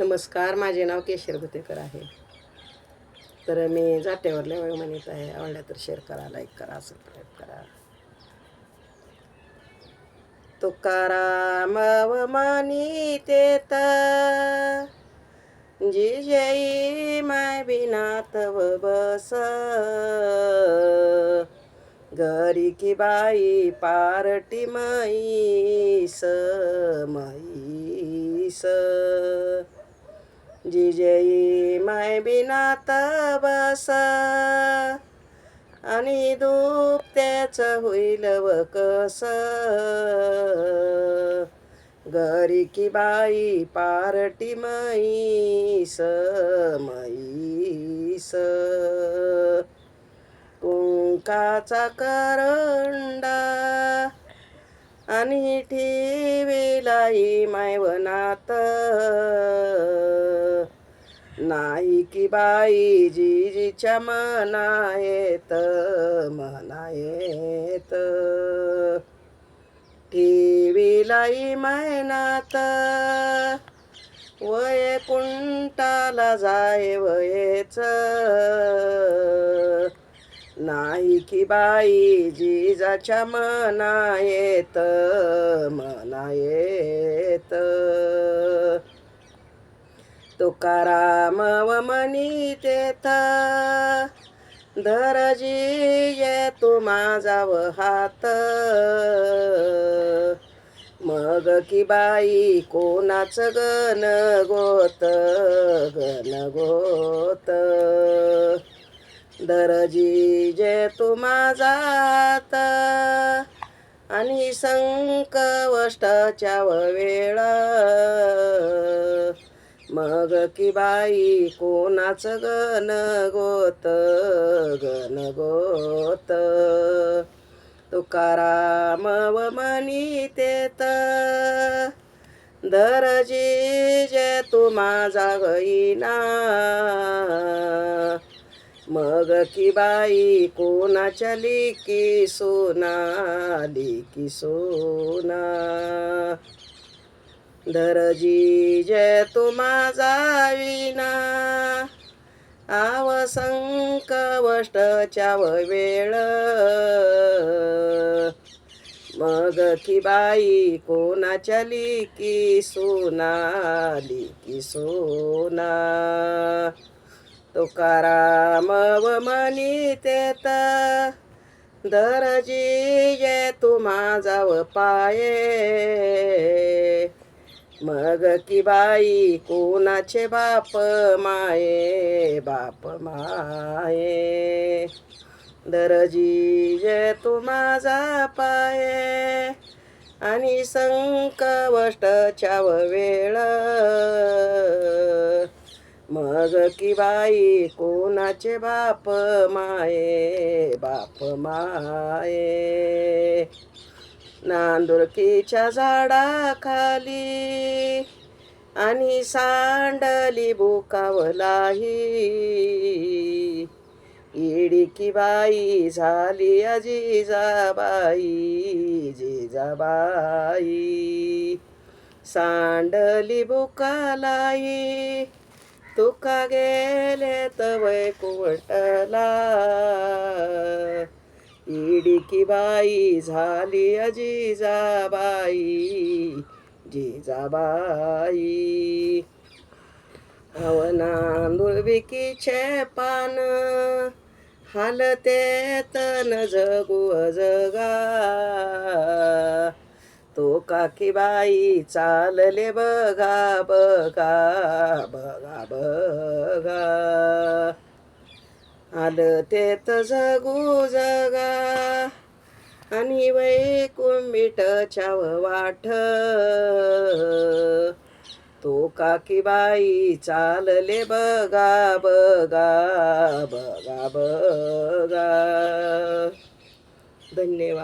नमस्कार माझे नाव केशर गुतेकर आहे. तर मी जाटेवरल्या वेळ म्हणत आहे. आवडल्या तर शेअर करा लाईक करा सबस्क्राईब करा. तुकाराम व मनी जिजयी जी माय बिना तव बस. घरी की बाई पारटी मैस मैस जिजई माय बिना बस आणि दूप त्याच होईल व कस. घरी की बाई पारटी मैस मैस कुंकाचा करंडा आणि ठेविलाई मायवनात. नाही की बाई जिजीच्या मना येत ठेवीलाई मैनात वय कुंटाला जाय वयेच. नाही की बाई जिजाच्या मना येत तुकाराम वमनी तेथ. धरजी ये तू माझा व हात. मग की बाई कोणाच गण गोत गण गोत. दरजी जे तू माझा आणि संकवष्टाच्या वेळा मग की बाई कोणाच गण गोत गण गोत? तुकाराम व मनी तेत धरजी जे तू माझा गईना मग की बाई कोणाच्या लिकी सोना लिकी सोना? धरजी जय तुमा जाविना विना आवसंक वेळ. मग की बाई कोणाच्या की सोना लिकी सोना? तुकाराम व मनी तेत दरजी ये तू जाव पाये. मग की बाई कोणाचे बाप माये? बाप माये. दरजी जे तू माझा पाये. आणि संकवष्टच्या वेळ. मग की बाई कोणाचे बाप माये? बाप माये. नांदुरकीच्या झाडाखाली आणि सांडली बुकावलाही इडीकी बाई झाली अजिजाबाई जिजाबाई. सांडली बुकालाई तुका गेले तवय कुवटला. इडी की बाई झाली अजिजाबाई जिजाबाई. हवना दुर्विकीचे पान हालते तन जगू जगा तो काकी बाई चालले बघा बघा बघा बघा. आलं तेत जगू जगा. आणि वै छाव वाठ तो काकी बाई चालले बघा बघा बघा बघा. धन्यवाद.